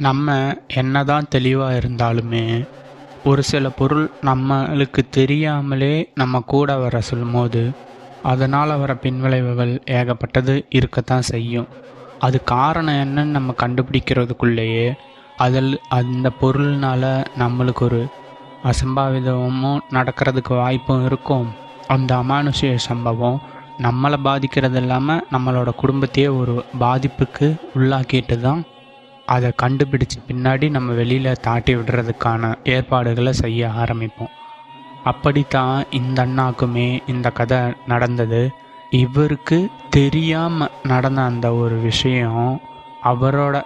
நம்ம என்னதான் தெளிவாக இருந்தாலுமே ஒரு சில பொருள் நம்மளுக்கு தெரியாமலே நம்ம கூட வர சொல்லும்போது அதனால் வர பின்விளைவுகள் ஏகப்பட்டது இருக்கத்தான் செய்யும். அது காரணம் என்னன்னு நம்ம கண்டுபிடிக்கிறதுக்குள்ளேயே அதில் அந்த பொருள்னால் நம்மளுக்கு ஒரு அசம்பாவிதமும் நடக்கிறதுக்கு வாய்ப்பும் இருக்கும். அந்த அமானுஷிய சம்பவம் நம்மளை பாதிக்கிறது இல்லாமல் நம்மளோட குடும்பத்தையே ஒரு பாதிப்புக்கு உள்ளாக்கிட்டு தான் அதை கண்டுபிடிச்சு பின்னாடி நம்ம வெளியில் தாட்டி விடுறதுக்கான ஏற்பாடுகளை செய்ய ஆரம்பிப்போம். அப்படித்தான் இந்த அண்ணாக்குமே இந்த கதை நடந்தது. இவருக்கு தெரியாமல் நடந்த அந்த ஒரு விஷயம் அவரோட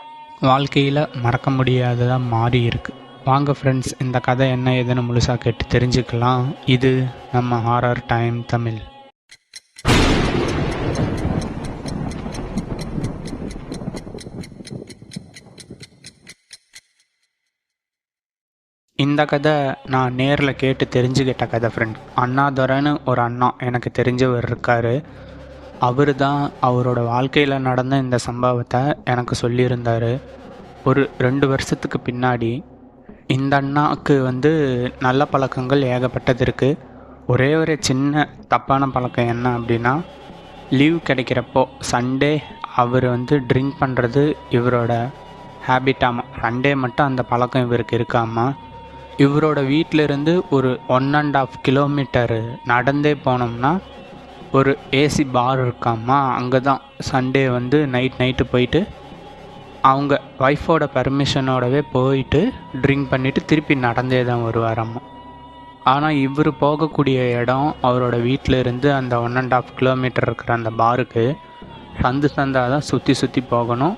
வாழ்க்கையில் மறக்க முடியாததாக மாறி இருக்கு. வாங்க ஃப்ரெண்ட்ஸ் இந்த கதை என்ன ஏதுன்னு முழுசாக கேட்டு தெரிஞ்சுக்கலாம். இது நம்ம ஹாரர் டைம் தமிழ். இந்த கதை நான் நேரில் கேட்டு தெரிஞ்சுக்கிட்ட கதை ஃப்ரெண்ட் அண்ணாதுரைன்னு ஒரு அண்ணா எனக்கு தெரிஞ்சவர் இருக்கார். அவர் தான் அவரோட வாழ்க்கையில் நடந்த இந்த சம்பவத்தை எனக்கு சொல்லியிருந்தார். ஒரு ரெண்டு வருஷத்துக்கு பின்னாடி இந்த அண்ணாவுக்கு வந்து நல்ல பழக்கங்கள் ஏகப்பட்டது இருக்குது ஒரே ஒரு சின்ன தப்பான பழக்கம் என்ன அப்படின்னா லீவ் கிடைக்கிறப்போ சண்டே அவர் வந்து ட்ரிங்க் பண்ணுறது இவரோட ஹேபிட்டாமா சண்டே மட்டும் அந்த பழக்கம் இவருக்கு இருக்காமா இவரோட வீட்டிலேருந்து ஒரு ஒன் அண்ட் ஆஃப் கிலோமீட்டர் நடந்தே போனோம்னா ஒரு ஏசி பார் இருக்காமா அங்கே தான் சண்டே வந்து நைட் நைட்டு போயிட்டு அவங்க ஒய்ஃபோட பர்மிஷனோடவே போயிட்டு ட்ரிங்க் பண்ணிவிட்டு திருப்பி நடந்தே தான் வருவாராம்மா ஆனால் இவர் போகக்கூடிய இடம் அவரோட வீட்டில் இருந்து அந்த ஒன் அண்ட் ஆஃப் கிலோமீட்டர் இருக்கிற அந்த பாருக்கு சந்து சந்தாக தான் சுற்றி சுற்றி போகணும்.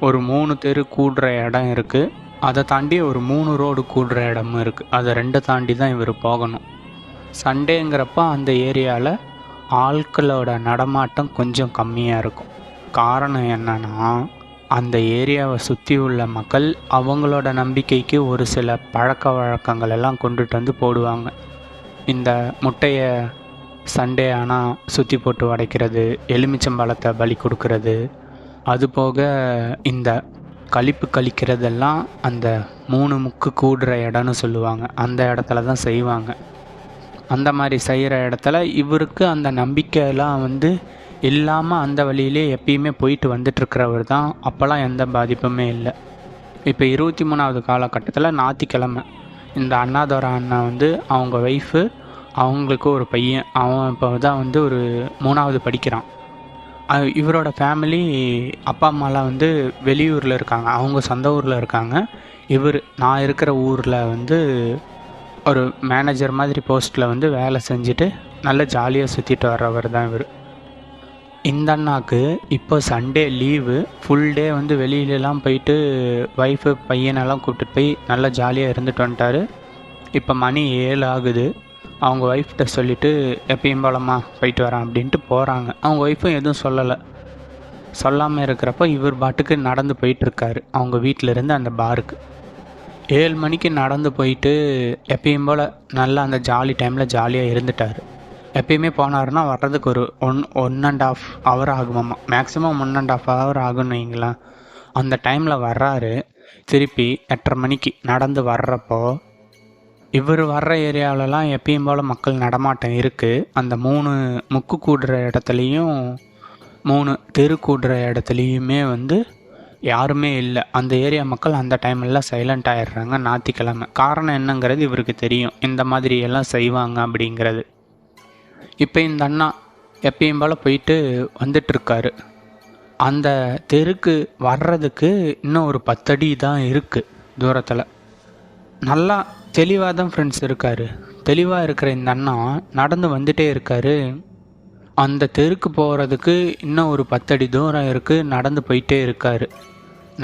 ஒரு மூணு தெரு கூடுற இடம் இருக்குது அதை தாண்டி ஒரு மூணு ரோடு கூடுற இடமும் இருக்குது அதை ரெண்டை தாண்டி தான் இவர் போகணும். சண்டேங்கிறப்ப அந்த ஏரியாவில் ஆட்களோட நடமாட்டம் கொஞ்சம் கம்மியாக இருக்கும். காரணம் என்னன்னா அந்த ஏரியாவை சுற்றி உள்ள மக்கள் அவங்களோட நம்பிக்கைக்கு ஒரு சில பழக்க வழக்கங்கள் எல்லாம் கொண்டுட்டு வந்து போடுவாங்க. இந்த முட்டையை சண்டே ஆனால் சுற்றி போட்டு உடைக்கிறது எலுமிச்சம்பழத்தை பலி கொடுக்கறது அது போக இந்த கழிப்பு கழிக்கிறதெல்லாம் அந்த மூணு முக்கு கூடுற இடம்னு சொல்லுவாங்க. அந்த இடத்துல தான் செய்வாங்க. அந்த மாதிரி செய்கிற இடத்துல இவருக்கு அந்த நம்பிக்கையெல்லாம் வந்து இல்லாமல் அந்த வழியிலே எப்பயுமே போயிட்டு வந்துட்டுருக்கிறவர் தான். அப்போல்லாம் எந்த பாதிப்புமே இல்லை. இப்போ இருபத்தி மூணாவது காலகட்டத்தில் ஞாத்திக்கிழமை இந்த அண்ணாதோர அண்ணா வந்து அவங்க ஒய்ஃபு அவங்களுக்கு ஒரு பையன். அவன் இப்போ தான் வந்து ஒரு மூணாவது படிக்கிறான். இவரோட ஃபேமிலி அப்பா அம்மாலாம் வந்து வெளியூரில் இருக்காங்க. அவங்க சொந்த ஊரில் இருக்காங்க. இவர் நான் இருக்கிற ஊரில் வந்து ஒரு மேனேஜர் மாதிரி போஸ்ட்டில் வந்து வேலை செஞ்சுட்டு நல்ல ஜாலியாக சுற்றிட்டு வர்றவர் தான் இவர். இந்த அண்ணாக்கு இப்போ சண்டே லீவு ஃபுல் டே வந்து வெளியிலலாம் போயிட்டு ஒய்ஃபு பையனெல்லாம் கூப்பிட்டு போய் நல்லா ஜாலியாக இருந்துட்டு வந்துட்டாரு. இப்போ மணி ஏழு ஆகுது. அவங்க ஒய்ஃப்கிட்ட சொல்லிவிட்டு எப்பயும் போலம்மா போயிட்டு வரேன் அப்படின்ட்டு போகிறாங்க அவங்க ஒய்ஃபும் எதுவும் சொல்லலை. சொல்லாமல் இருக்கிறப்ப இவர் பாட்டுக்கு நடந்து போயிட்டுருக்காரு. அவங்க வீட்டிலேருந்து அந்த பாருக்கு. ஏழு மணிக்கு நடந்து போயிட்டு எப்பயும் போல் நல்லா அந்த ஜாலி டைமில் ஜாலியாக இருந்துட்டார். எப்பயுமே போனாருன்னா வர்றதுக்கு ஒரு one one and half hour ஆகுமாம்மா. Maximum one and half hour ஆகும்னு வைங்களேன். அந்த டைமில் வர்றாரு. திருப்பி எட்டரை மணிக்கு நடந்து வர்றப்போ இவர் வர்ற ஏரியாவிலலாம் எப்பயும் போல் மக்கள் நடமாட்டம் இருக்குது அந்த மூணு முக்கு கூடுற இடத்துலையும் மூணு தெரு கூடுற இடத்துலையுமே வந்து யாருமே இல்லை. அந்த ஏரியா மக்கள் அந்த டைம்லாம் சைலண்ட் ஆயிடுறாங்க ஞாத்திக்கிழமை காரணம் என்னங்கிறது இவருக்கு தெரியும். இந்த மாதிரி எல்லாம் செய்வாங்க அப்படிங்கிறது. இப்போ இந்த அண்ணா எப்பயும் போல் போயிட்டு வந்துட்டுருக்காரு. அந்த தெருக்கு வர்றதுக்கு இன்னும் ஒரு பத்தடி தான் இருக்குது தூரத்தில். நல்லா தெளிவாக தான் ஃப்ரெண்ட்ஸ் இருக்கார். தெளிவாக இருக்கிற இந்த அண்ணா நடந்து வந்துட்டே இருக்கார். அந்த தெருக்கு போகிறதுக்கு இன்னும் ஒரு பத்தடி தூரம் இருக்குது நடந்து போயிட்டே இருக்கார்.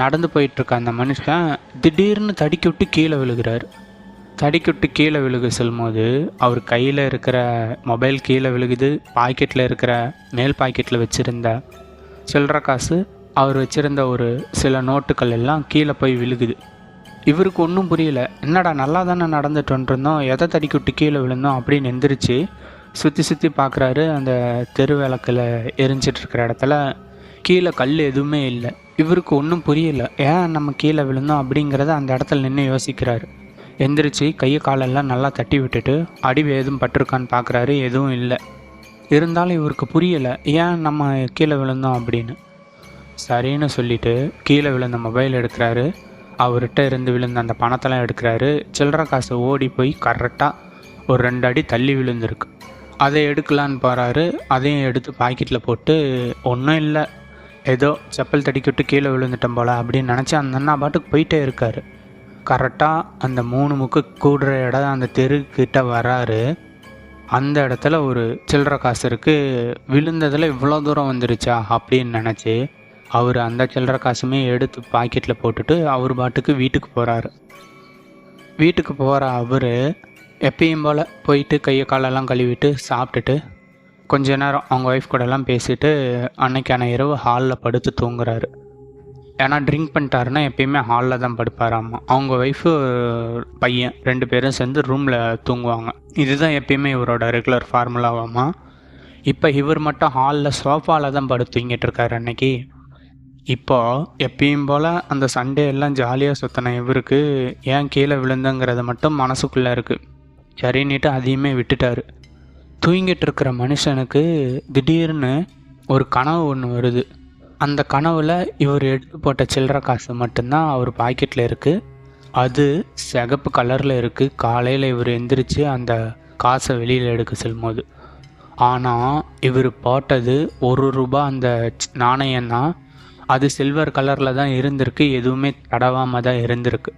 நடந்து போயிட்டுருக்க அந்த மனுஷன் திடீர்னு தடிக்கி விட்டு கீழே விழுகிறார். தடிக்கி விட்டு கீழே விழுக செல்லும்போது அவர் கையில் இருக்கிற மொபைல் கீழே விழுகுது. பாக்கெட்டில் இருக்கிற மேல் பாக்கெட்டில் வச்சுருந்த சில்லற காசு அவர் வச்சுருந்த ஒரு சில நோட்டுகள் எல்லாம் கீழே போய் விழுகுது. இவருக்கு ஒன்றும் புரியல. என்னடா நல்லா தானே நடந்துட்டு இருந்தோம் எதை தடிக்கவிட்டு கீழே விழுந்தோம்? அப்படின்னு எந்திரிச்சு சுற்றி சுற்றி பார்க்குறாரு அந்த தெரு விளக்கில் எரிஞ்சிட்ருக்கிற இடத்துல கீழே கல் எதுவுமே இல்லை. இவருக்கு ஒன்றும் புரியல. ஏன் நம்ம கீழே விழுந்தோம்? அப்படிங்கிறத அந்த இடத்துல நின்று யோசிக்கிறாரு. எந்திரிச்சு கையை காலெல்லாம் நல்லா தட்டி விட்டுட்டு அடிவு எதுவும் பட்டிருக்கான்னு பார்க்குறாரு எதுவும் இல்லை. இருந்தாலும் இவருக்கு புரியலை. ஏன் நம்ம கீழே விழுந்தோம்? அப்படின்னு. சரின்னு சொல்லிட்டு கீழே விழுந்த மொபைல் எடுக்கிறாரு. அவர்கிட்ட இருந்து விழுந்த அந்த பணத்தெல்லாம் எடுக்கிறாரு. சில்லற காசு ஓடி போய் கரெக்டாக ஒரு ரெண்டு அடி தள்ளி விழுந்திருக்கு. அதை எடுக்கலான்னு போகிறாரு அதையும் எடுத்து பாக்கெட்டில் போட்டு ஒன்றும் இல்லை. ஏதோ செப்பல் தடிக்கிட்டு கீழே விழுந்துட்டோம் போல அப்படின்னு நினச்சி அந்த அண்ணா பாட்டுக்கு போயிட்டே இருக்காரு. கரெக்டாக அந்த மூணு முக்கு கூடுற இடம் அந்த தெருக்கிட்ட வராரு. அந்த இடத்துல ஒரு சில்லற காசு இருக்குது விழுந்ததில் இவ்வளோ தூரம் வந்துருச்சா அப்படின்னு நினச்சி அவர் அந்த சில்லற காசுமே எடுத்து பாக்கெட்டில் போட்டுட்டு அவர் பாட்டுக்கு வீட்டுக்கு போகிறாரு வீட்டுக்கு போகிற அவர் எப்பயும் போல் போயிட்டு கையை காலெல்லாம் கழுவிட்டு சாப்பிட்டுட்டு கொஞ்ச நேரம் அவங்க ஒய்ஃப் கூடலாம் பேசிட்டு அன்னைக்கான இரவு ஹாலில் படுத்து தூங்குறாரு. ஏன்னா ட்ரிங்க் பண்ணிட்டாருன்னா எப்பயுமே ஹாலில் தான் படுப்பாராமா. அவங்க ஒய்ஃபு பையன் ரெண்டு பேரும் சேர்ந்து ரூமில் தூங்குவாங்க. இதுதான் எப்பயுமே இவரோட ரெகுலர் ஃபார்முலாவாமா இப்போ இவர் மட்டும் ஹாலில் சோஃபாவில் தான் படுத்து தூங்கிட்டு இருக்காரு அன்னைக்கு. இப்போ எப்பயும் போல் அந்த சண்டே எல்லாம் ஜாலியாக சுற்றின இவருக்கு ஏன் கீழே விழுந்தங்கிறது மட்டும் மனசுக்குள்ளே இருக்குது சரின்னுட்டு அதையுமே விட்டுட்டாரு. தூங்கிட்டு இருக்கிற மனுஷனுக்கு திடீர்னு ஒரு கனவு ஒன்று வருது. அந்த கனவில் இவர் எடுத்து போட்ட சில்லற காசு மட்டும்தான் அவர் பாக்கெட்டில் இருக்குது அது சிகப்பு கலரில் இருக்குது காலையில் இவர் எந்திரிச்சு அந்த காசை வெளியில் எடுக்க செல்லும்போது. ஆனால் இவர் போட்டது ஒரு ரூபா அந்த நாணயம் தான் அது சில்வர் கலரில் தான் இருந்திருக்கு எதுவுமே தடவாமல் தான் இருந்திருக்கு.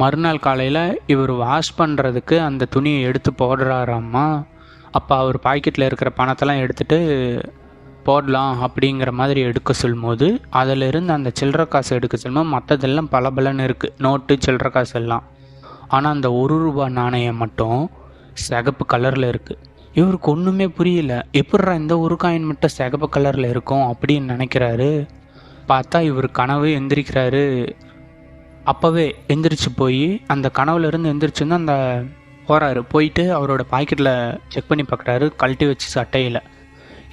மறுநாள் காலையில் இவர் வாஷ் பண்ணுறதுக்கு அந்த துணியை எடுத்து போடுறாராம்மா. அப்போ அவர் பாக்கெட்டில் இருக்கிற பணத்தெல்லாம் எடுத்துட்டு போடலாம் அப்படிங்கிற மாதிரி எடுக்க சொல்லும்போது அதில் இருந்து அந்த சில்லற காசு எடுக்க சொல்லும்போது மற்றதெல்லாம் பளபளன்னு இருக்குது நோட்டு சில்லற காசு எல்லாம். ஆனால் அந்த ஒரு ரூபா நாணயம் மட்டும் சிகப்பு கலரில் இருக்குது இவருக்கு ஒன்றுமே புரியல. எப்பட்றா இந்த ஒரு காயின் மட்டும் சிகப்பு கலரில் இருக்கும்? அப்படின்னு நினைக்கிறாரு. பார்த்தா இவர் கனவு எந்திரிக்கிறாரு. அப்போவே எந்திரிச்சு போய் அந்த கனவுலேருந்து எந்திரிச்சுன்னு அந்த போகிறாரு போயிட்டு அவரோட பாக்கெட்டில் செக் பண்ணி பார்க்குறாரு கழட்டி வச்சு சட்டையில்.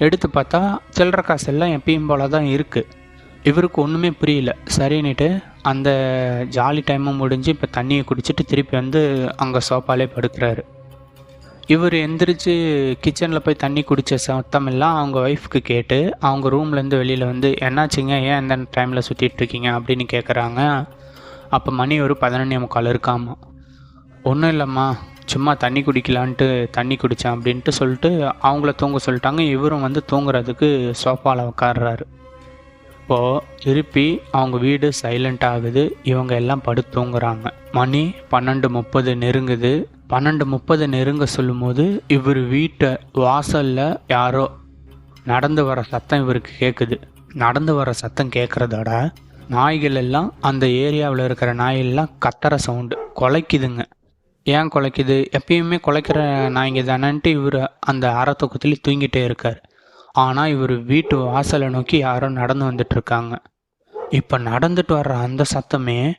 எடுத்து பார்த்தா சில்லற காசு எல்லாம் எப்பயும் போல தான் இருக்குது இவருக்கு ஒன்றுமே புரியல. சரின்னுட்டு அந்த ஜாலி டைமும் முடிஞ்சு இப்போ தண்ணியை குடிச்சிட்டு திருப்பி வந்து அங்கே சோஃபாலே படுக்கிறாரு. இவர் எந்திரிச்சு கிச்சனில் போய் தண்ணி குடித்த சத்தம் எல்லாம் அவங்க ஒய்ஃப்க்கு கேட்டு அவங்க ரூம்லேருந்து வெளியில் வந்து என்னாச்சுங்க? ஏன் இந்த டைமில் சுற்றிட்டு இருக்கீங்க அப்படின்னு கேட்குறாங்க அப்போ மணி ஒரு பதினொன்னே முக்கால் இருக்காமா. ஒன்றும் இல்லைம்மா. சும்மா தண்ணி குடிக்கலான்ட்டு தண்ணி குடித்தேன் அப்படின்ட்டு சொல்லிட்டு அவங்கள தூங்க சொல்லிட்டாங்க. இவரும் வந்து தூங்குறதுக்கு சோஃபாவில் உட்கார்றாரு இப்போது திருப்பி அவங்க வீடு சைலண்ட் ஆகுது. இவங்க எல்லாம் படுத்து தூங்குறாங்க. மணி பன்னெண்டு முப்பது நெருங்குது. பன்னெண்டு முப்பது நெருங்க சொல்லும்போது இவர் வீட்டை வாசலில் யாரோ நடந்து வர சத்தம் இவருக்கு கேட்குது நடந்து வர சத்தம் கேட்குறதோட நாய்கள் எல்லாம் அந்த ஏரியாவில் இருக்கிற நாயெல்லாம் கத்துற சவுண்டு. குலைக்குதுங்க. ஏன் குலைக்குது? எப்பயுமே குலைக்கிற நாய்ங்க தானன்ட்டு இவர் அந்த அரை தூக்கத்துலேயே தூங்கிட்டே இருக்கார். ஆனால் இவர் வீட்டு வாசலை நோக்கி யாரோ நடந்து வந்துட்டு இருக்காங்க. இப்போ நடந்துட்டு வர்ற அந்த சத்தமே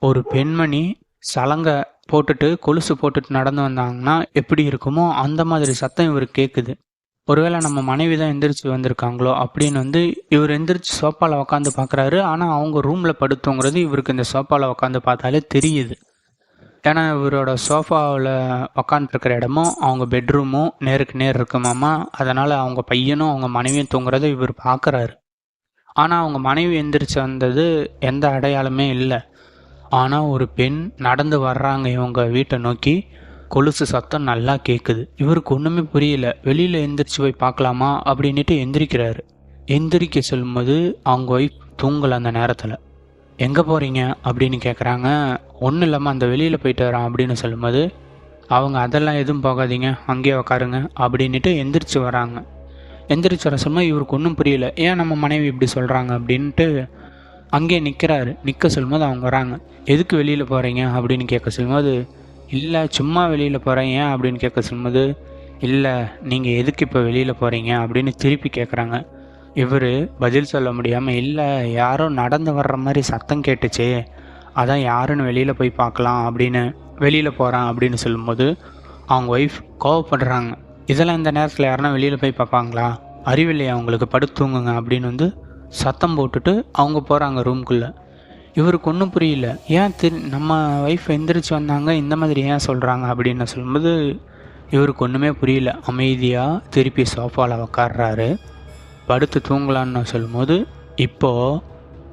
ஒரு பெண்மணி சலங்கை போட்டுட்டு கொலுசு போட்டுட்டு நடந்து வந்தாங்கன்னா எப்படி இருக்குமோ அந்த மாதிரி சத்தம் இவர் கேட்குது ஒருவேளை நம்ம மனைவி தான் எந்திரிச்சு வந்திருக்காங்களோ அப்படின்னு வந்து இவர் எந்திரிச்சு சோஃபாவில் உட்காந்து பார்க்குறாரு ஆனால் அவங்க ரூமில் படுத்துங்கிறது இவருக்கு இந்த சோஃபாவில் உட்காந்து பார்த்தாலே தெரியுது. ஏன்னா இவரோட சோஃபாவில் உக்காந்துருக்கிற இடமும் அவங்க பெட்ரூமும் நேருக்கு நேர் இருக்குமாமா அதனால் அவங்க பையனும் அவங்க மனைவியும் தூங்குறதை இவர் பார்க்குறாரு ஆனால் அவங்க மனைவி எந்திரிச்சு வந்தது எந்த அடையாளமே இல்லை. ஆனால் ஒரு பெண் நடந்து வர்றாங்க இவங்க வீட்டை நோக்கி. கொலுசு சத்தம் நல்லா கேட்குது இவருக்கு ஒன்றுமே புரியல. வெளியில் எந்திரிச்சு போய் பார்க்கலாமா அப்படின்ட்டு எந்திரிக்கிறாரு. எந்திரிக்க சொல்லும்போது அவங்க ஒய்ஃப் தூங்கலை அந்த நேரத்தில். எங்கே போகிறீங்க அப்படின்னு கேட்குறாங்க ஒன்றும் இல்லாமல் அந்த வெளியில் போயிட்டு வரான் அப்படின்னு சொல்லும்போது அவங்க அதெல்லாம் எதுவும் போகாதீங்க. அங்கேயே உக்காருங்க அப்படின்ட்டு எந்திரிச்சு வராங்க எந்திரிச்சு வர சொல்லும்போது இவருக்கு ஒன்றும் புரியல. ஏன் நம்ம மனைவி இப்படி சொல்கிறாங்க அப்படின்ட்டு அங்கேயே நிற்கிறாரு நிற்க சொல்லும்போது அவங்க வராங்க. எதுக்கு வெளியில் போகிறீங்க அப்படின்னு கேட்க சொல்லும்போது இல்லை சும்மா வெளியில் போகிறேன் ஏன்? அப்படின்னு கேட்க சொல்லும்போது இல்லை நீங்கள் எதுக்கு இப்போ வெளியில் போகிறீங்க அப்படின்னு திருப்பி கேட்குறாங்க. இவர் பதில் சொல்ல முடியாமல் இல்லை யாரோ நடந்து வர்ற மாதிரி சத்தம் கேட்டுச்சு. அதான் யாருன்னு வெளியில் போய் பார்க்கலாம் அப்படின்னு வெளியில் போகிறான் அப்படின்னு சொல்லும்போது அவங்க ஒய்ஃப் கோவப்படுறாங்க. இதெல்லாம் இந்த நேரத்தில் யாருன்னா வெளியில் போய் பார்ப்பாங்களா? அறிவில்லையா? அவங்களுக்கு படுத்து தூங்குங்க. அப்படின்னு வந்து சத்தம் போட்டுட்டு அவங்க போகிறாங்க ரூம்குள்ளே இவருக்கு ஒன்றும் புரியல. ஏன் திரு நம்ம ஒய்ஃப் எந்திரிச்சு வந்தாங்க இந்த மாதிரி ஏன் சொல்கிறாங்க அப்படின்னு சொல்லும்போது இவருக்கு ஒன்றுமே புரியல. அமைதியாக திருப்பி சோஃபாவில் உக்காடுறாரு படுத்து தூங்கலான்னு சொல்லும்போது இப்போது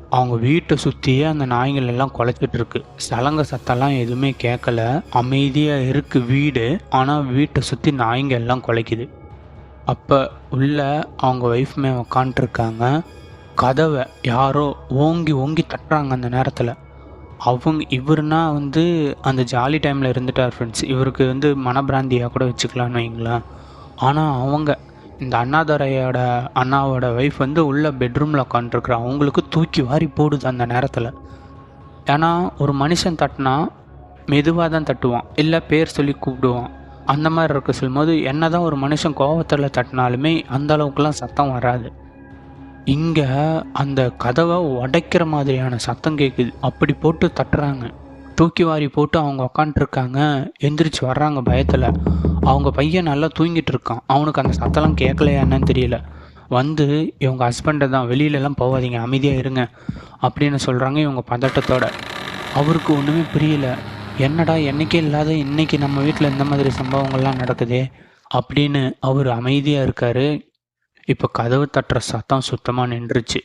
அவங்க வீட்டை சுற்றியே அந்த நாய்கள் எல்லாம் குலைச்சிட்டு இருக்கு. சலங்க சத்தம்லாம் எதுவுமே கேட்கல. அமைதியாக இருக்குது வீடு ஆனால் வீட்டை சுற்றி நாய்ங்க எல்லாம் குலைக்குது. அப்போ உள்ள அவங்க ஒய்ஃப்மே உக்காண்ட்ருக்காங்க கதவை யாரோ ஓங்கி ஓங்கி தட்டுறாங்க அந்த நேரத்தில். அவங்க இவருனா வந்து அந்த ஜாலி டைமில் இருந்துட்டார் ஃப்ரெண்ட்ஸ் இவருக்கு வந்து மனப்பிராந்தியாக கூட வச்சுக்கலான்னு வைங்களேன். ஆனால் அவங்க இந்த அண்ணாதுரையோட அண்ணாவோட ஒய்ஃப் வந்து உள்ள பெட்ரூமில் உட்காந்துருக்குறா அவங்களுக்கு தூக்கி வாரி போடுது அந்த நேரத்தில். ஏன்னா ஒரு மனுஷன் தட்டினா மெதுவாக தான் தட்டுவான். இல்லை பேர் சொல்லி கூப்பிடுவான். அந்த மாதிரி இருக்க சொல்லும்போது என்ன தான் ஒரு மனுஷன் கோவத்தில் தட்டினாலுமே அந்த அளவுக்குலாம் சத்தம் வராது. இங்கே அந்த கதவை உடைக்கிற மாதிரியான சத்தம் கேட்குது அப்படி போட்டு தட்டுறாங்க. தூக்கி வாரி போட்டு அவங்க உக்காண்ட்ருக்காங்க எந்திரிச்சு வர்றாங்க பயத்தில். அவங்க பையன் நல்லா தூங்கிட்டு இருக்கான். அவனுக்கு அந்த சத்தம்லாம் கேட்கலையா என்னன்னு தெரியல. வந்து இவங்க ஹஸ்பண்டை தான். வெளியிலலாம் போகாதீங்க. அமைதியாக இருங்க. அப்படின்னு சொல்கிறாங்க இவங்க பதட்டத்தோட. அவருக்கு ஒன்றுமே புரியல. என்னடா என்னைக்கே இல்லாத இன்றைக்கி நம்ம வீட்டில் இந்த மாதிரி சம்பவங்கள்லாம் நடக்குதே? அப்படின்னு அவர் அமைதியாக இருக்காரு. இப்போ கதவு தட்டுற சத்தம் சுத்தமாக நின்றுச்சு.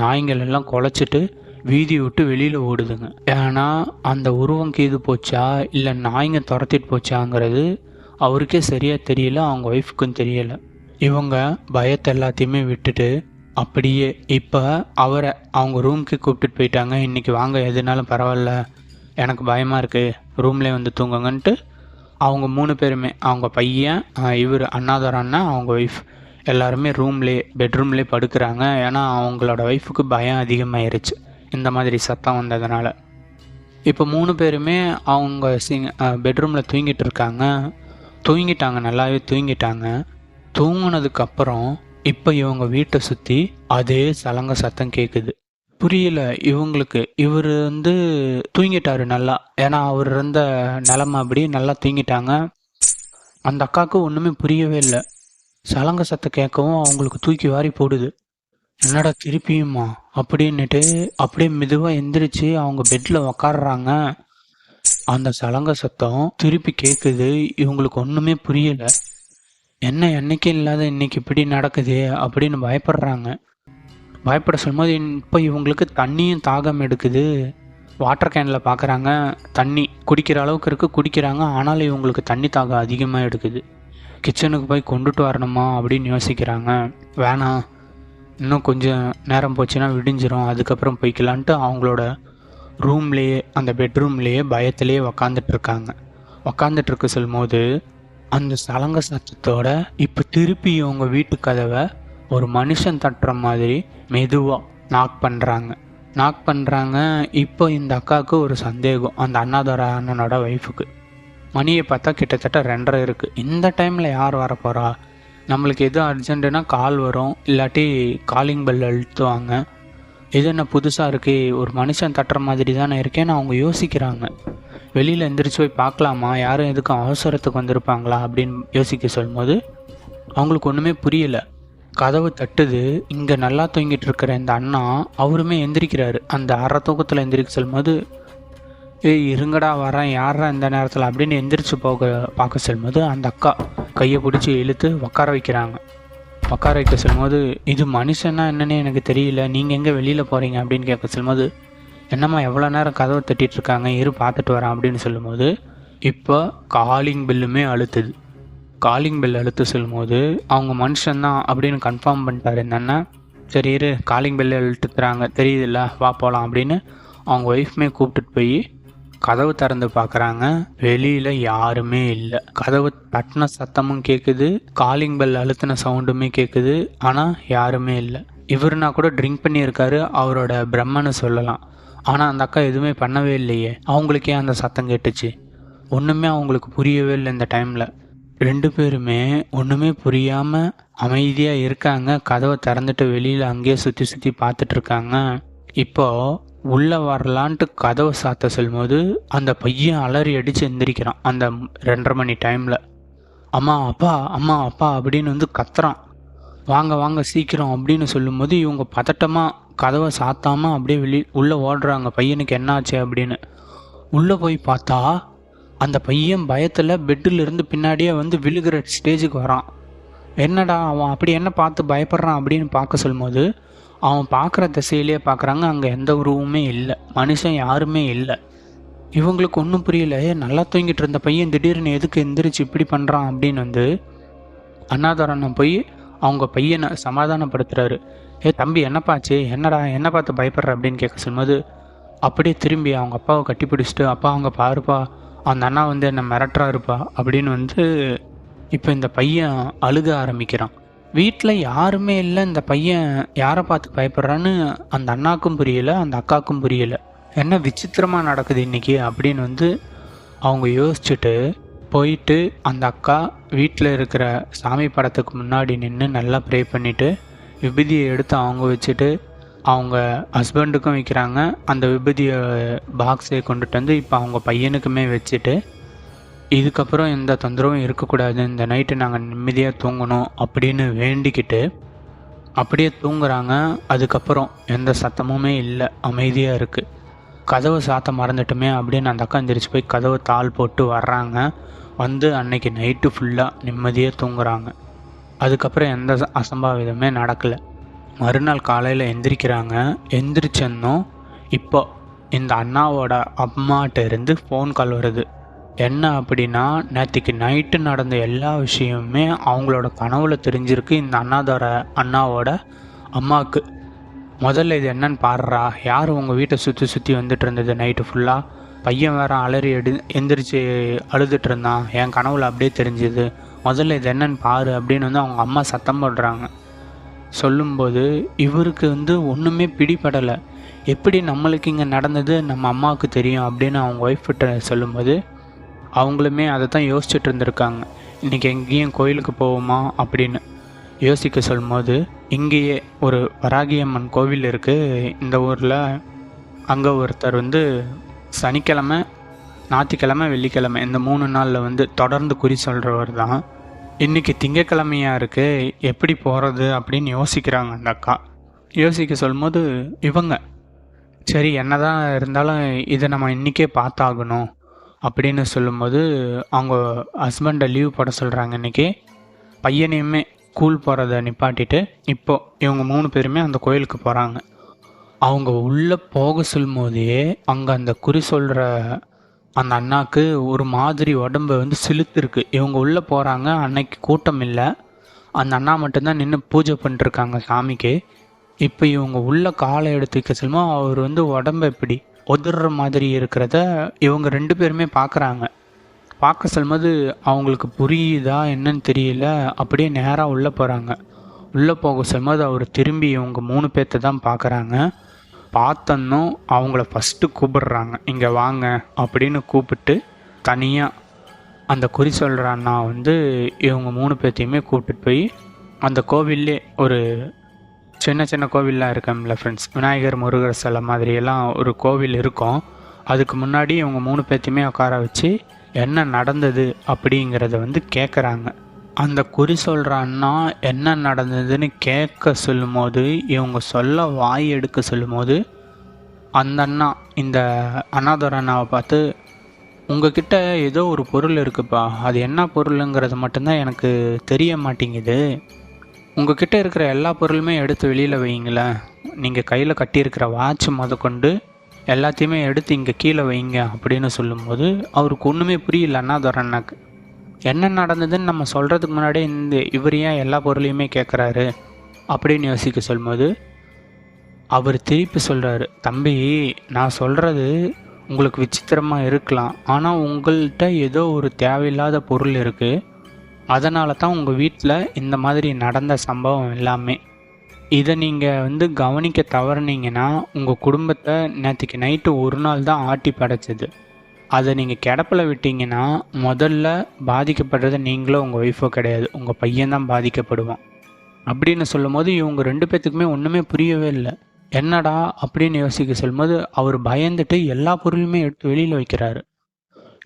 நாய்கள் எல்லாம் குலைச்சிட்டு வீதி விட்டு வெளியில் ஓடுதுங்க. ஏன்னா அந்த உருவம் கீது போச்சா இல்லை நாய்ங்க துரத்திட்டு போச்சாங்கிறது அவருக்கே சரியாக தெரியல அவங்க ஒய்ஃபுக்கும் தெரியலை. இவங்க பயத்தை எல்லாத்தையுமே விட்டுட்டு அப்படியே இப்போ அவரை அவங்க ரூம்க்கு கூப்பிட்டுட்டு போயிட்டாங்க. இன்றைக்கி வாங்க எதுனாலும் பரவாயில்ல எனக்கு பயமாக இருக்குது ரூம்லேயே வந்து தூங்குங்கன்ட்டு அவங்க மூணு பேருமே அவங்க பையன் இவர் அண்ணாதர் அண்ணா அவங்க ஒய்ஃப். எல்லாருமே ரூம்லே பெட்ரூம்லேயே படுக்கிறாங்க. ஏன்னா அவங்களோட ஒய்ஃபுக்கு பயம் அதிகமாயிருச்சு. இந்த மாதிரி சத்தம் வந்ததுனால. இப்போ மூணு பேருமே அவங்க சிங் பெட்ரூமில் தூங்கிட்டு இருக்காங்க தூங்கிட்டாங்க நல்லாவே தூங்கிட்டாங்க. தூங்கினதுக்கப்புறம் இப்போ இவங்க வீட்டை சுற்றி அதே சலங்க சத்தம் கேட்குது புரியல இவங்களுக்கு. இவர் வந்து தூங்கிட்டாரு நல்லா. ஏன்னா அவர் இருந்த நிலமை அப்படி நல்லா தூங்கிட்டாங்க. அந்த அக்காவுக்கு ஒன்றுமே புரியவே இல்லை. சலங்க சத்தம் கேட்கவும் அவங்களுக்கு தூக்கி வாரி போடுது. என்னடா திருப்பியுமா? அப்படின்னுட்டு அப்படியே மெதுவாக எந்திரிச்சு அவங்க பெட்டில் உக்காடுறாங்க அந்த சலங்க சத்தம் திருப்பி கேட்குது இவங்களுக்கு ஒன்றுமே புரியல. என்ன என்னைக்கு இல்லாத இன்னைக்கு இப்படி நடக்குது அப்படின்னு பயப்படுறாங்க. பயப்பட சொல்லும்போது இப்போ இவங்களுக்கு தண்ணியும் தாகம் எடுக்குது. வாட்டர் கேனில் பார்க்குறாங்க தண்ணி குடிக்கிற அளவுக்கு இருக்குது குடிக்கிறாங்க. ஆனாலும் இவங்களுக்கு தண்ணி தாகம் அதிகமாக எடுக்குது. கிச்சனுக்கு போய் கொண்டுட்டு வரணுமா அப்படின்னு யோசிக்கிறாங்க. வேணாம் இன்னும் கொஞ்சம் நேரம் போச்சுன்னா விடிஞ்சிரும். அதுக்கப்புறம் போய்க்கலான்ட்டு அவங்களோட ரூம்லேயே அந்த பெட்ரூம்லேயே பயத்திலேயே உக்காந்துட்ருக்காங்க உக்காந்துட்டுருக்கு சொல்லும்போது அந்த சலங்க சத்தத்தோட இப்போ திருப்பி இவங்க வீட்டு கதவை ஒரு மனுஷன் தட்டுற மாதிரி மெதுவாக நாக் பண்ணுறாங்க நாக் பண்ணுறாங்க இப்போ இந்த அக்காவுக்கு ஒரு சந்தேகம். அந்த அண்ணாதோர அண்ணனோட ஒய்ஃபுக்கு மணியை பார்த்தா கிட்டத்தட்ட ரெண்டரை இருக்குது இந்த டைமில் யார் வரப்போகிறா நம்மளுக்கு எது அர்ஜென்ட்டுனா கால் வரும். இல்லாட்டி காலிங் பெல் அழுத்துவாங்க. இது என்ன புதுசாக இருக்குது ஒரு மனுஷன் தட்டுற மாதிரி தானே இருக்கேன்னு அவங்க யோசிக்கிறாங்க. வெளியில் எந்திரிச்சு போய் பார்க்கலாமா? யாரும் எதுக்கும் அவசரத்துக்கு வந்திருப்பாங்களா? அப்படின்னு யோசிக்க சொல்லும்போது அவங்களுக்கு ஒன்றுமே புரியலை. கதவு தட்டுது. இங்கே நல்லா தூங்கிட்டு இருக்கிற இந்த அண்ணா அவருமே எந்திரிக்கிறாரு. அந்த அரை தூக்கத்தில் எந்திரிக்க சொல்லும்போது ஏய் இருங்கடா வரேன். யாரா இந்த நேரத்தில்? அப்படின்னு எந்திரிச்சு போக பார்க்க செல்லும்போது அந்த அக்கா கையை பிடிச்சி இழுத்து உட்கார வைக்கிறாங்க. உட்கார வைக்க செல்லும்போது இது மனுஷன்னா என்னன்னு எனக்கு தெரியல. நீங்கள் எங்கே வெளியில் போகிறீங்க அப்படின்னு கேட்க செல்லும்போது என்னம்மா எவ்வளோ நேரம் கதவை தட்டிகிட்டு இருக்காங்க? இரு பார்த்துட்டு வரேன் அப்படின்னு சொல்லும்போது இப்போ காலிங் பில்லுமே அழுத்துது. காலிங் பெல் அழுத்து சொல்லும்போது அவங்க மனுஷன்தான் அப்படின்னு கன்ஃபார்ம் பண்ணிட்டாரு. என்னென்னா சரி இரு காலிங் பெல் அழுத்துறாங்க தெரியுதுல்ல வா போகலாம் அப்படின்னு அவங்க ஒய்ஃப்மே கூப்பிட்டுட்டு போய் கதவு திறந்து பார்க்குறாங்க வெளியில் யாருமே இல்லை. கதவு பட்டின சத்தமும் கேட்குது காலிங் பெல் அழுத்தின சவுண்டுமே கேட்குது ஆனால் யாருமே இல்லை. இவருனா கூட ட்ரிங்க் பண்ணியிருக்காரு. அவரோட பிரம்மன்னு சொல்லலாம். ஆனால் அந்த அக்கா எதுவுமே பண்ணவே இல்லையே. அவங்களுக்கே அந்த சத்தம் கேட்டுச்சு. ஒன்றுமே அவங்களுக்கு புரியவே இல்லை இந்த டைமில். ரெண்டு பேருமே ஒன்றுமே புரியாமல் அமைதியாக இருக்காங்க. கதவை திறந்துட்டு வெளியில் அங்கேயே சுற்றி சுற்றி பார்த்துட்டு இருக்காங்க. இப்போ உள்ளே வரலான்ட்டு கதவை சாத்த சொல்லும்போது அந்த பையன் அலறி அடித்து எந்திரிக்கிறான் அந்த ரெண்டரை மணி டைமில் அம்மா அப்பா அம்மா அப்பா அப்படின்னு வந்து கத்துறான். வாங்க வாங்க சீக்கிரம் அப்படின்னு சொல்லும்போது இவங்க பதட்டமாக கதவை சாத்தாமல் அப்படியே வெளி உள்ளே ஓடுறாங்க. பையனுக்கு என்னாச்சு அப்படின்னு. உள்ளே போய் பார்த்தா அந்த பையன் பயத்தில் பெட்டில் இருந்து பின்னாடியே வந்து விழுகிற ஸ்டேஜுக்கு வரான். என்னடா அவன் அப்படி என்ன பார்த்து பயப்படுறான் அப்படின்னு பார்க்க சொல்லும்போது அவன் பார்க்குற திசையிலே பார்க்குறாங்க அங்கே எந்த உருவமே இல்லை. மனுஷன் யாருமே இல்லை. இவங்களுக்கு ஒன்றும் புரியல. நல்லா தூங்கிட்டு இருந்த பையன் திடீர்னு எதுக்கு எந்திரிச்சு இப்படி பண்ணுறான் அப்படின்னு வந்து அண்ணாதாரணம் போய் அவங்க பையனை சமாதானப்படுத்துறாரு. ஏ தம்பி என்னப்பாச்சு என்னடா என்ன பார்த்து பயப்படுற அப்படின்னு கேட்க சொல்லும்போது அப்படியே திரும்பி அவங்க அப்பாவை கட்டி பிடிச்சிட்டு அப்பா அவங்க பாருப்பா. அந்த அண்ணா வந்து என்னை மிரட்டுறாருப்பா. அப்படின்னு வந்து இப்போ இந்த பையன் அழுக ஆரம்பிக்கிறான். வீட்டில் யாருமே இல்லை இந்த பையன் யாரை பார்த்து பயப்படுறான்னு அந்த அண்ணாக்கும் புரியலை அந்த அக்காவுக்கும் புரியலை. என்ன விசித்திரமாக நடக்குது இன்னைக்கு அப்படின்னு வந்து அவங்க யோசிச்சுட்டு போயிட்டு அந்த அக்கா வீட்டில் இருக்கிற சாமி படத்துக்கு முன்னாடி நின்று நல்லா ப்ரே பண்ணிவிட்டு விபூதியை எடுத்து அவங்க வச்சுட்டு அவங்க ஹஸ்பண்டுக்கும் வைக்கிறாங்க. அந்த விபூதியை பாக்ஸை கொண்டுட்டு வந்து இப்போ அவங்க பையனுக்குமே வச்சுட்டு இதுக்கப்புறம் எந்த தொந்தரவும் இருக்கக்கூடாது. இந்த நைட்டு நாங்கள் நிம்மதியாக தூங்கணும் அப்படின்னு வேண்டிக்கிட்டு அப்படியே தூங்குறாங்க. அதுக்கப்புறம் எந்த சத்தமுமே இல்லை. அமைதியாக இருக்குது கதவு சாத்த மறந்துட்டுமே அப்படின்னு அந்த அக்கா எந்திரிச்சு போய் கதவு தாள் போட்டு வர்றாங்க. வந்து அன்னைக்கு நைட்டு ஃபுல்லாக நிம்மதியாக தூங்குறாங்க. அதுக்கப்புறம் எந்த அசம்பாவிதமே நடக்கலை. மறுநாள் காலையில் எந்திரிக்கிறாங்க. எந்திரிச்சதும் இப்போ இந்த அண்ணாவோட அம்மாட்ட இருந்து ஃபோன் கால் வருது. என்ன அப்படின்னா நேற்றுக்கு நைட்டு நடந்த எல்லா விஷயமுமே அவங்களோட கனவுல தெரிஞ்சிருக்கு. இந்த அண்ணாதார அண்ணாவோட அம்மாவுக்கு முதல்ல இது என்னன்னு பாடுறா யார் உங்கள் வீட்டை சுற்றி சுற்றி வந்துட்டு இருந்தது நைட்டு ஃபுல்லாக பையன் வேற அலறி எடு எந்திரிச்சு அழுதுட்டு இருந்தான். என் கனவுல அப்படியே தெரிஞ்சுது. முதல்ல இது என்னன்னு பாரு அப்படின்னு வந்து அவங்க அம்மா சத்தம் போடுறாங்க. சொல்லும்போது இவருக்கு வந்து ஒன்றுமே பிடிபடலை. எப்படி நம்மளுக்கு இங்கே நடந்தது நம்ம அம்மாவுக்கு தெரியும் அப்படின்னு அவங்க ஒய்ஃப்கிட்ட சொல்லும்போது அவங்களுமே அதை தான் யோசிச்சுட்டு இருந்திருக்காங்க. இன்றைக்கி எங்கேயும் கோயிலுக்கு போவோமா அப்படின்னு யோசிக்க சொல்லும்போது இங்கேயே ஒரு வராகியம்மன் கோவில் இருக்குது இந்த ஊரில் அங்கே ஒருத்தர் வந்து சனிக்கிழமை ஞாயிற்றுக்கிழமை வெள்ளிக்கிழமை இந்த மூணு நாளில் வந்து தொடர்ந்து குறி சொல்கிறவர் தான். இன்றைக்கி திங்கக்கிழமையாக இருக்குது எப்படி போகிறது அப்படின்னு யோசிக்கிறாங்க அந்த அக்கா. யோசிக்க சொல்லும்போது இவங்க சரி என்னதான் இருந்தாலும் இதை நம்ம இன்றைக்கே பார்த்தாகணும். அப்படின்னு சொல்லும்போது அவங்க ஹஸ்பண்டை லீவ் போட சொல்கிறாங்க இன்றைக்கி பையனையுமே ஸ்கூல் போகிறத நிப்பாட்டிட்டு இப்போது இவங்க மூணு பேருமே அந்த கோயிலுக்கு போகிறாங்க அவங்க உள்ளே போக சொல்லும்போதே அங்கே அந்த குறி சொல்கிற அந்த அண்ணாக்கு ஒரு மாதிரி உடம்பு வந்து சிலுத்துருக்கு. இவங்க உள்ளே போகிறாங்க அன்னைக்கு கூட்டம் இல்லை. அந்த அண்ணா மட்டும்தான் நின்று பூஜை பண்ணிட்டுருக்காங்க சாமிக்கு. இப்போ இவங்க உள்ள காலை எடுத்து வைக்க சொல்லுமோ அவர் வந்து உடம்பு எப்படி உதற மாதிரி இருக்கிறத இவங்க ரெண்டு பேருமே பார்க்குறாங்க பார்க்க சொல்லும்போது அவங்களுக்கு புரியுதா என்னன்னு தெரியல. அப்படியே நேராக உள்ளே போகிறாங்க உள்ளே போக சொல்லும்போது அவர் திரும்பி இவங்க மூணு பேர்த்த தான் பார்க்குறாங்க பார்த்தன்னும் அவங்கள ஃபஸ்ட்டு கூப்பிடுறாங்க. இங்கே வாங்க அப்படின்னு கூப்பிட்டு தனியாக அந்த குறி சொல்கிற அண்ணா வந்து இவங்க மூணு பேர்த்தையுமே கூப்பிட்டு போய் அந்த கோவில்லே ஒரு சின்ன சின்ன கோவில்லாம் இருக்கும்ல ஃப்ரெண்ட்ஸ் விநாயகர் முருகர் சிலை மாதிரியெல்லாம் ஒரு கோவில் இருக்கும். அதுக்கு முன்னாடி இவங்க மூணு பேர்த்தையுமே உட்கார வச்சு என்ன நடந்தது அப்படிங்கிறத வந்து கேட்குறாங்க அந்த குறி சொல்கிற அண்ணா என்ன நடந்ததுன்னு கேட்க சொல்லும்போது இவங்க சொல்ல வாய் எடுக்க சொல்லும்போது அந்த அண்ணா இந்த அண்ணாதுர அண்ணாவை பார்த்து உங்ககிட்ட ஏதோ ஒரு பொருள் இருக்குப்பா. அது என்ன பொருளுங்கிறது மட்டும்தான் எனக்கு தெரிய மாட்டேங்குது. உங்ககிட்ட இருக்கிற எல்லா பொருளுமே எடுத்து வெளியில் வைங்களேன் நீங்கள் கையில் கட்டியிருக்கிற வாட்ச் முதற்கொண்டு எல்லாத்தையுமே எடுத்து இங்கே கீழே வைங்க அப்படின்னு சொல்லும்போது அவருக்கு ஒன்றுமே புரியல அண்ணாதுர அண்ணாக்கு என்ன நடந்ததுன்னு நம்ம சொல்கிறதுக்கு முன்னாடியே இந்த இவர் ஏன் எல்லா பொருளையுமே கேட்குறாரு அப்படின்னு யோசிக்க சொல்லும்போது அவர் திருப்பி சொல்கிறாரு தம்பி நான் சொல்கிறது உங்களுக்கு விசித்திரமாக இருக்கலாம். ஆனால் உங்கள்கிட்ட ஏதோ ஒரு தேவையில்லாத பொருள் இருக்குது அதனால தான் உங்கள் வீட்டில் இந்த மாதிரி நடந்த சம்பவம் எல்லாமே. இதை நீங்கள் வந்து கவனிக்க தவறுனீங்கன்னா உங்கள் குடும்பத்தை நேற்றுக்கு நைட்டு ஒரு நாள் தான் ஆட்டி படைச்சது. அதை நீங்கள் கிடப்பில் விட்டீங்கன்னா முதல்ல பாதிக்கப்படுறது நீங்களோ உங்கள் ஒய்ஃபோ கிடையாது. உங்கள் பையன்தான் பாதிக்கப்படுவான். அப்படின்னு சொல்லும்போது இவங்க ரெண்டு பேர்த்துக்குமே ஒன்றுமே புரியவே இல்லை. என்னடா? அப்படின்னு யோசிக்க சொல்லும்போது அவர் பயந்துட்டு எல்லா பொருளுமே எடுத்து வெளியில் வைக்கிறாரு.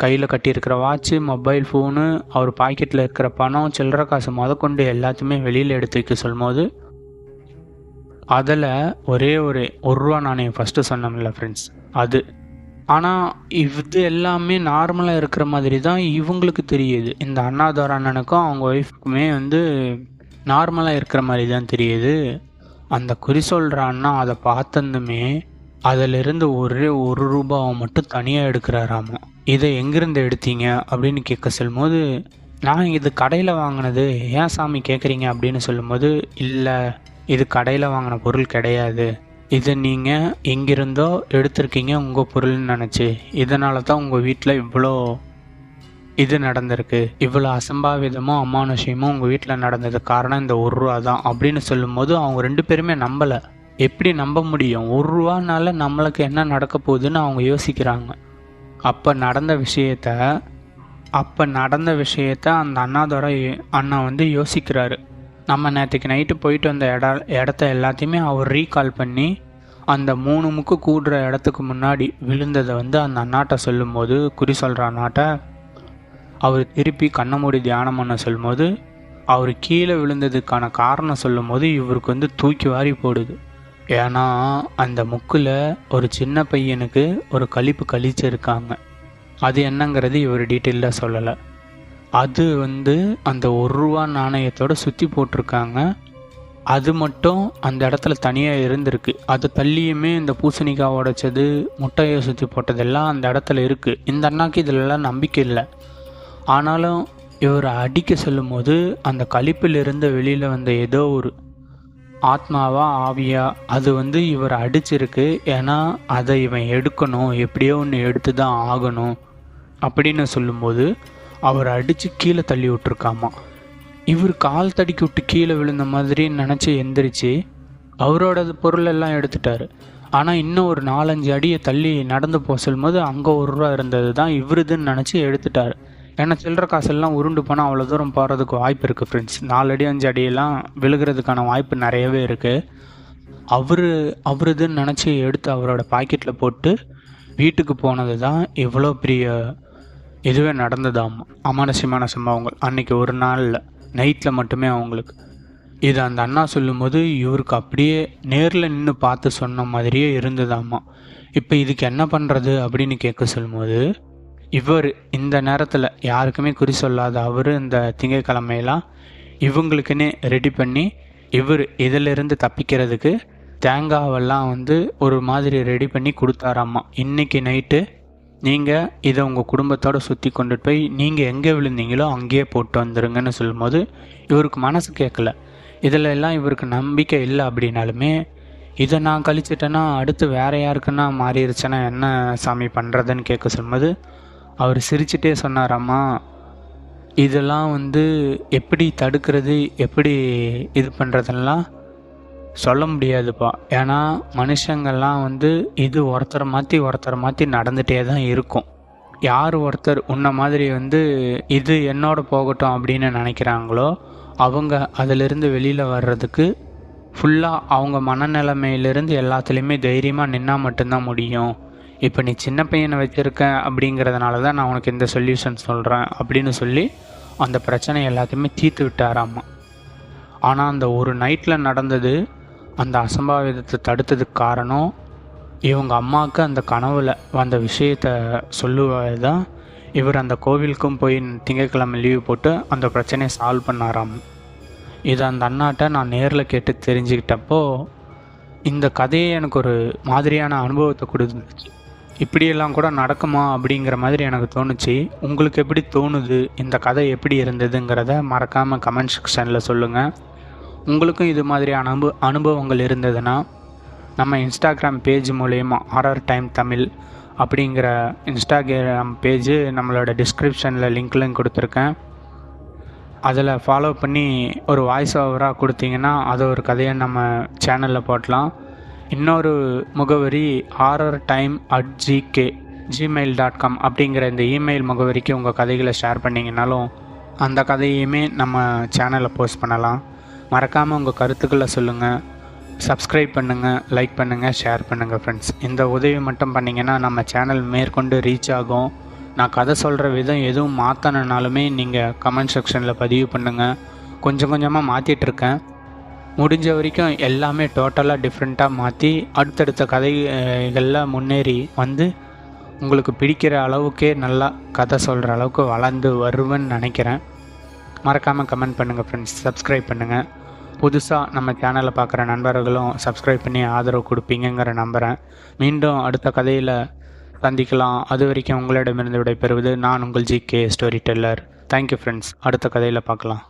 கையில் கட்டியிருக்கிற வாட்ச்சு மொபைல் ஃபோனு அவர் பாக்கெட்டில் இருக்கிற பணம் சில்லற காசு முதற்கொண்டு எல்லாத்தையுமே வெளியில் எடுத்து வைக்க சொல்லும்போது அதில் ஒரே ஒரு ஒரு ரூபா நாணயம் ஃபஸ்ட்டு சொன்னோம்ல ஃப்ரெண்ட்ஸ் அது. ஆனால் இது எல்லாமே நார்மலாக இருக்கிற மாதிரி தான் இவங்களுக்கு தெரியுது. இந்த அண்ணாதோர அண்ணனுக்கும் அவங்க ஒய்ஃபுக்குமே வந்து நார்மலாக இருக்கிற மாதிரி தான் தெரியுது. அந்த குறி சொல்கிற அண்ணா அதை பார்த்ததுமே அதிலிருந்து ஒரே ஒரு ரூபாவை மட்டும் தனியாக எடுக்கிறாராமா. இதை எங்கேருந்து எடுத்தீங்க? அப்படின்னு கேட்க சொல்லும்போது நான் இது கடையில் வாங்கினது ஏன் சாமி கேட்குறீங்க அப்படின்னு சொல்லும்போது இல்லை இது கடையில் வாங்கின பொருள் கிடையாது. இதை நீங்கள் எங்கிருந்தோ எடுத்திருக்கீங்க உங்கள் பொருள்னு நினச்சி. இதனால தான் உங்கள் வீட்டில் இவ்வளோ இது நடந்திருக்கு. இவ்வளோ அசம்பாவிதமும் அமானுஷயமும் உங்கள் வீட்டில் நடந்தது காரணம் இந்த ஒரு ரூபா தான் அப்படின்னு சொல்லும்போது அவங்க ரெண்டு பேருமே நம்பலை. எப்படி நம்ப முடியும்? ஒரு ரூபானால நம்மளுக்கு என்ன நடக்க போகுதுன்னு அவங்க யோசிக்கிறாங்க. அப்போ நடந்த விஷயத்த அப்போ நடந்த விஷயத்த அந்த அண்ணாதோட அண்ணா வந்து யோசிக்கிறாரு. நம்ம நேற்றுக்கு நைட்டு போயிட்டு வந்த இட இடத்த எல்லாத்தையுமே அவர் ரீகால் பண்ணி அந்த மூணு முக்கு கூடுற இடத்துக்கு முன்னாடி விழுந்ததை வந்து அந்த அண்ணாட்ட சொல்லும்போது குறி சொல்கிற அண்ணாட்ட அவர் திருப்பி கண்ணை மூடி தியானம் பண்ண சொல்லும்போது அவர் கீழே விழுந்ததுக்கான காரணம் சொல்லும்போது இவருக்கு வந்து தூக்கி வாரி போடுது. ஏன்னா அந்த முக்கில் ஒரு சின்ன பையனுக்கு ஒரு கழிப்பு கழிச்சிருக்காங்க. அது என்னங்கிறது இவர் டீட்டெயிலாக சொல்லலை. அது வந்து அந்த ஒரு ரூபா நாணயத்தோட சுற்றி போட்டிருக்காங்க. அது மட்டும் அந்த இடத்துல தனியாக இருந்திருக்கு. அது தள்ளியுமே இந்த பூசணிக்காய் உடைச்சது முட்டையை சுற்றி போட்டதெல்லாம் அந்த இடத்துல இருக்குது இந்த அண்ணாக்கு இதிலெல்லாம் நம்பிக்கை இல்லை. ஆனாலும் இவர் அடிக்க சொல்லும்போது அந்த கழிப்பிலிருந்து வெளியில் வந்த ஏதோ ஒரு ஆத்மாவா ஆவியா? அது வந்து இவர் அடிச்சிருக்கு. ஏன்னா அதை இவன் எடுக்கணும். எப்படியோ ஒன்று எடுத்து தான் ஆகணும் அப்படின்னு சொல்லும்போது அவர் அடித்து கீழே தள்ளி விட்டுருக்காமா? இவர் கால் தடிக்கி விட்டு கீழே விழுந்த மாதிரி நினச்சி எந்திரிச்சு அவரோட பொருளெல்லாம் எடுத்துட்டார் எடுத்துட்டாரு. ஆனால் இன்னும் ஒரு நாலஞ்சு அடியை தள்ளி நடந்து போக சொல்லும்போது அங்கே ஒரு ரூபா இருந்தது தான் இவருதுன்னு நினச்சி எடுத்துட்டார். ஏன்னா சில்லற காசெல்லாம் உருண்டு போனால் அவ்வளோ தூரம் போகிறதுக்கு வாய்ப்பு இருக்குது ஃப்ரெண்ட்ஸ் நாலு அடி அஞ்சு அடியெல்லாம் விழுகிறதுக்கான வாய்ப்பு நிறையவே இருக்குது அவர் அவருதுன்னு நினச்சி எடுத்து அவரோட பாக்கெட்டில் போட்டு வீட்டுக்கு போனது தான் இவ்வளோ பெரிய இதுவே நடந்ததாம் அமானுஷ்யமான சம்பவங்கள். அன்னைக்கு ஒரு நாளில் நைட்டில் மட்டுமே அவங்களுக்கு இது அந்த அண்ணா சொல்லும்போது இவருக்கு அப்படியே நேரில் நின்று பார்த்து சொன்ன மாதிரியே இருந்ததாம்மா இப்போ இதுக்கு என்ன பண்ணுறது அப்படின்னு கேட்க சொல்லும்போது இவர் இந்த நேரத்தில் யாருக்குமே குறி சொல்லாத அவர் இந்த திங்கக்கிழமையெல்லாம் இவங்களுக்குன்னே ரெடி பண்ணி இவர் இதிலிருந்து தப்பிக்கிறதுக்கு தேங்காவெல்லாம் வந்து ஒரு மாதிரி ரெடி பண்ணி கொடுத்தாராம்மா இன்றைக்கி நைட்டு நீங்கள் இதை உங்கள் குடும்பத்தோடு சுற்றி கொண்டுட்டு போய் நீங்கள் எங்கே விழுந்தீங்களோ அங்கேயே போட்டு வந்துருங்கன்னு சொல்லும்போது இவருக்கு மனசு கேட்கல. இதில் எல்லாம் இவருக்கு நம்பிக்கை இல்லை அப்படின்னாலுமே இதை நான் கழிச்சிட்டேன்னா அடுத்து வேற யாருக்குன்னா மாறிடுச்சுன்னா என்ன சாமி பண்ணுறதுன்னு கேட்க சொல்லும்போது அவர் சிரிச்சிட்டே சொன்னாராம்மா இதெல்லாம் வந்து எப்படி தடுக்கிறது எப்படி இது பண்ணுறதெல்லாம் சொல்ல முடியாதுப்பா. ஏன்னா மனுஷங்கள்லாம் வந்து இது ஒருத்தரை மாற்றி ஒருத்தரை மாற்றி நடந்துகிட்டே தான் இருக்கும். யார் ஒருத்தர் உன்ன மாதிரி வந்து இது என்னோட போகட்டும் அப்படின்னு நினைக்கிறாங்களோ அவங்க அதிலிருந்து வெளியில் வர்றதுக்கு ஃபுல்லாக அவங்க மனநிலைமையிலேருந்து எல்லாத்துலேயுமே தைரியமாக நின்னால் மட்டும்தான் முடியும். இப்போ நீ சின்ன பையனை வச்சுருக்க அப்படிங்கிறதுனால தான் நான் உனக்கு இந்த சொல்யூஷன் சொல்கிறேன் அப்படின்னு சொல்லி அந்த பிரச்சனை எல்லாத்தையுமே தீர்த்து விட்டாராம்மா ஆனால் அந்த ஒரு நைட்டில் நடந்தது அந்த அசம்பாவிதத்தை தடுத்ததுக்கு காரணம் இவங்க அம்மாவுக்கு அந்த கனவில் வந்த விஷயத்த சொல்லுவது தான் இவர் அந்த கோவிலுக்கும் போய் திங்கட்கிழமை லீவு போட்டு அந்த பிரச்சனையை சால்வ் பண்ணாராம் இதை அந்த அண்ணாட்ட நான் நேரில் கேட்டு தெரிஞ்சுக்கிட்டப்போ இந்த கதையை எனக்கு ஒரு மாதிரியான அனுபவத்தை கொடுத்துருச்சு இப்படியெல்லாம் கூட நடக்குமா அப்படிங்கிற மாதிரி எனக்கு தோணுச்சு. உங்களுக்கு எப்படி தோணுது? இந்த கதை எப்படி இருந்ததுங்கிறத மறக்காமல் கமெண்ட் செக்ஷனில் சொல்லுங்கள் உங்களுக்கும் இது மாதிரியான அனுபவ அனுபவங்கள் இருந்ததுன்னா நம்ம இன்ஸ்டாகிராம் பேஜ் மூலயமா ஆர்ஆர் டைம் தமிழ் அப்படிங்கிற இன்ஸ்டாகிராம் பேஜு நம்மளோட டிஸ்கிரிப்ஷனில் லிங்க்லையும் கொடுத்துருக்கேன். அதில் ஃபாலோ பண்ணி ஒரு வாய்ஸ் ஓவராக கொடுத்தீங்கன்னா அது ஒரு கதையை நம்ம சேனலில் போடலாம் இன்னொரு முகவரி RR time at GK Gmail dot com அப்படிங்கிற இந்த இமெயில் முகவரிக்கு உங்கள் கதைகளை ஷேர் பண்ணிங்கனாலும் அந்த கதையுமே நம்ம சேனலில் போஸ்ட் பண்ணலாம். மறக்காமல் உங்கள் கருத்துக்களை சொல்லுங்கள் சப்ஸ்கிரைப் பண்ணுங்கள் லைக் பண்ணுங்கள் ஷேர் பண்ணுங்கள் ஃப்ரெண்ட்ஸ் இந்த உதவி மட்டும் பண்ணிங்கன்னா நம்ம சேனல் மேற்கொண்டு ரீச் ஆகும். நான் கதை சொல்கிற விதம் எதுவும் மாற்றணுனாலுமே நீங்கள் கமெண்ட் செக்ஷனில் பதிவு பண்ணுங்கள் கொஞ்சம் கொஞ்சமாக மாற்றிட்டுருக்கேன் முடிஞ்ச வரைக்கும் எல்லாமே டோட்டலாக டிஃப்ரெண்ட்டாக மாற்றி அடுத்தடுத்த கதைகளில் முன்னேறி வந்து உங்களுக்கு பிடிக்கிற அளவுக்கே நல்லா கதை சொல்கிற அளவுக்கு வளர்ந்து வருவேன்னு நினைக்கிறேன். மறக்காமல் கமெண்ட் பண்ணுங்கள் ஃப்ரெண்ட்ஸ் சப்ஸ்கிரைப் பண்ணுங்கள் புதுசாக நம்ம சேனலை பார்க்குற நண்பர்களும் சப்ஸ்கிரைப் பண்ணி ஆதரவு கொடுப்பீங்கங்கிற நம்புகிறேன் மீண்டும் அடுத்த கதையில் சந்திக்கலாம். அது வரைக்கும் உங்களிடமிருந்து விடைபெறுவது நான் உங்கள் G K storyteller thank you friends அடுத்த கதையில் பார்க்கலாம்.